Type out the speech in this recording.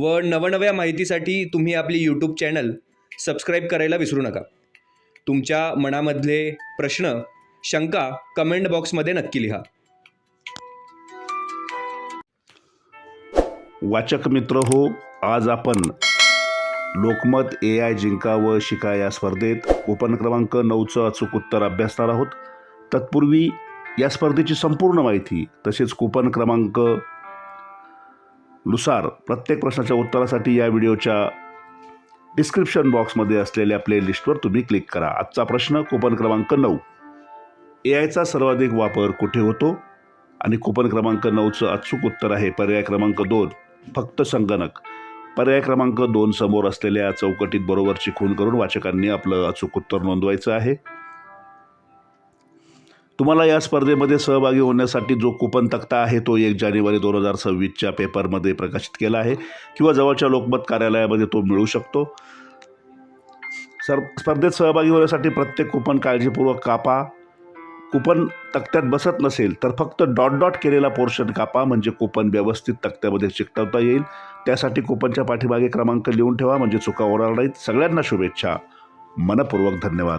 व नवनव्या माहितीसाठी तुम्ही आपली यूट्यूब चॅनल सबस्क्राईब करायला विसरू नका. तुमच्या मनामधले प्रश्न शंका कमेंट बॉक्समध्ये नक्की लिहा. वाचक मित्र हो आज आपण लोकमत ए आय जिंका व शिका या स्पर्धेत कुपन क्रमांक नऊचं अचूक उत्तर अभ्यासणार आहोत. तत्पूर्वी या स्पर्धेची संपूर्ण माहिती तसेच कुपन क्रमांक नुसार प्रत्येक प्रश्नाच्या उत्तरासाठी या व्हिडिओच्या डिस्क्रिप्शन बॉक्समध्ये असलेल्या प्लेलिस्टवर तुम्ही क्लिक करा. आजचा प्रश्न कुपन क्रमांक नऊ. ए आयचा सर्वाधिक वापर कुठे होतो? आणि कुपन क्रमांक नऊचं अचूक उत्तर आहे पर्याय क्रमांक दोन फक्त संगणक. पर्याय क्रमांक दोन समोर असलेल्या चौकटीत बरोबरची खून करून वाचकांनी आपलं अचूक उत्तर नोंदवायचं आहे. तुम्हाला या स्पर्धेमध्ये सहभागी होण्यासाठी जो कुपन तक्ता आहे तो एक जानेवारी दोन हजार सव्वीसच्या पेपरमध्ये प्रकाशित केला आहे किंवा जवळच्या लोकमत कार्यालयामध्ये तो मिळू शकतो. सर स्पर्धेत सहभागी होण्यासाठी प्रत्येक कुपन काळजीपूर्वक कापा. कुपन तक्त्यात बसत नसेल तर फक्त डॉट डॉट केलेला पोर्शन कापा म्हणजे कुपन व्यवस्थित तक्त्यामध्ये चिकटवता येईल. त्यासाठी कुपनच्या पाठीमागे क्रमांक लिहून ठेवा म्हणजे चुका होणार नाहीत. सगळ्यांना शुभेच्छा. मनपूर्वक धन्यवाद.